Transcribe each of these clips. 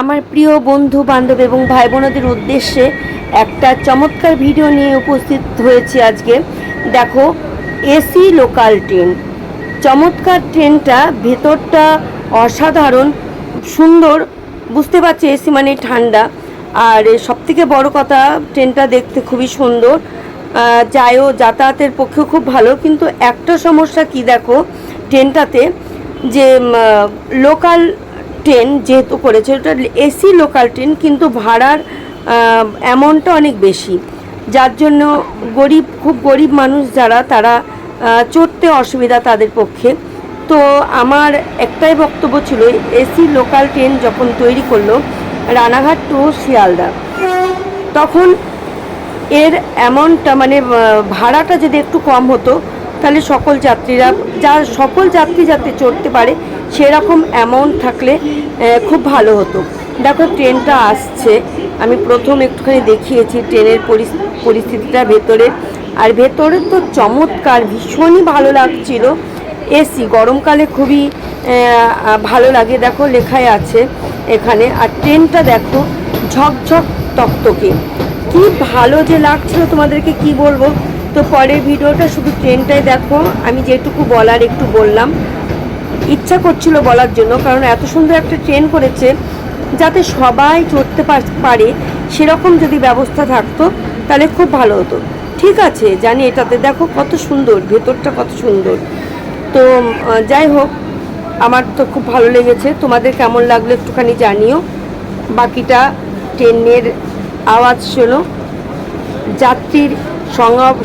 আমার প্রিয় বন্ধু, বান্ধব এবং ভাই বোনদের উদ্দেশ্যে একটা চমৎকার ভিডিও নিয়ে উপস্থিত হয়েছি আজকে। দেখো এসি লোকাল ট্রেন চমৎকার ট্রেনটা ভেতরটা অসাধারণ, সুন্দর, বুঝতে পারছি এসি মানে ঠান্ডা। আর সবথেকে বড় কথা ট্রেনটা দেখতে খুবই সুন্দর। যায়ও যাতায়াতের পক্ষে খুব ভালো। কিন্তু একটা সমস্যা কি দেখো ট্রেনটাতে যে লোকাল ট্রেন যেহেতু করেছে, ওটা এসি লোকাল ট্রেন কিন্তু ভাড়ার অ্যামাউন্টটা অনেক বেশি। যার জন্য গরিব, খুব গরিব মানুষ যারা, তারা চড়তে অসুবিধা তাদের পক্ষে। তো আমার একটাই বক্তব্য ছিল এসি লোকাল ট্রেন যখন তৈরি করল, রানাঘাট টু শিয়ালদা, তখন এর অ্যামাউন্টটা মানে ভাড়াটা যদি একটু কম হতো, তাহলে সকল যাত্রীরা যা সকল যাত্রী যাতে চড়তে পারে সেরকম অ্যামাউন্ট থাকলে খুব ভালো হতো। দেখো ট্রেনটা আসছে। আমি প্রথম একটুখানি দেখিয়েছি ট্রেনের পরিস্থিতিটা ভেতরে। আর ভেতরে তো চমৎকার, ভীষণই ভালো লাগছিল। এসি গরমকালে খুবই ভালো লাগে। দেখো, লেখায় আছে এখানে। আর ট্রেনটা দেখো, ঝকঝক তকতকে। কি ভালো যে লাগছিল তোমাদেরকে, কি বলব? তো পরের ভিডিওটা শুধু ট্রেনটাই দেখো। আমি যেটুকু বলার একটু বললাম। ইচ্ছা করছিল বলার জন্য, কারণ এত সুন্দর একটা ট্রেন করেছে যাতে সবাই চড়তে পার- সেরকম যদি ব্যবস্থা থাকতো, তাহলে খুব ভালো হতো। ঠিক আছে, জানি এটাতে, দেখো কত সুন্দর, ভেতরটা কত সুন্দর। তো যাই হোক, আমার তো খুব ভালো লেগেছে। তোমাদের কেমন লাগল একটুখানি জানিও। বাকিটা ট্রেনের আওয়াজ শোনো। যাত্রীর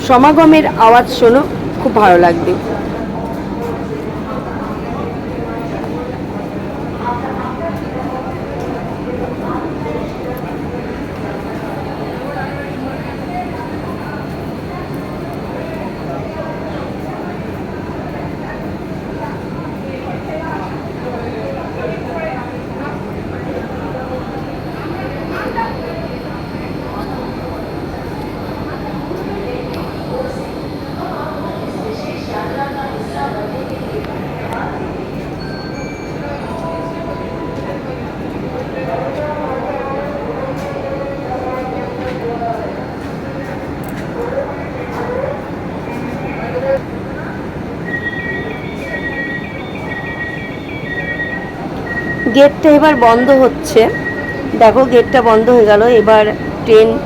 সমাগমের আওয়াজ শোনো, খুব ভালো লাগবে। গেটটা এবার বন্ধ হচ্ছে। দেখো, গেটটা বন্ধ হয়ে গেল। এবার ট্রেন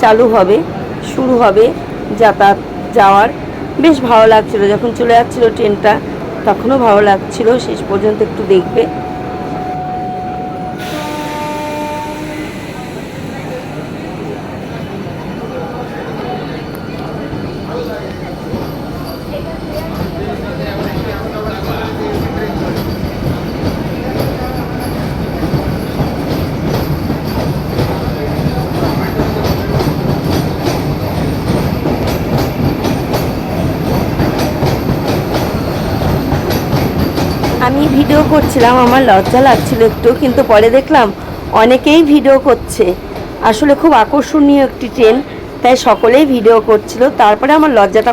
চালু হবে, শুরু হবে যাতায়াত যাওয়ার। বেশ ভালো লাগছিল। যখন চলে যাচ্ছিল ট্রেনটা, তখনও ভালো লাগছিল। শেষ পর্যন্ত একটু দেখবে। আমি ভিডিও করছিলাম, আমার লজ্জা লাগছিল একটু, কিন্তু পরে দেখলাম অনেকেই ভিডিও করছে। আসলে খুব আকর্ষণীয় একটি ট্রেন তাই সকলেই ভিডিও করছিল, তারপরে আমার লজ্জাটা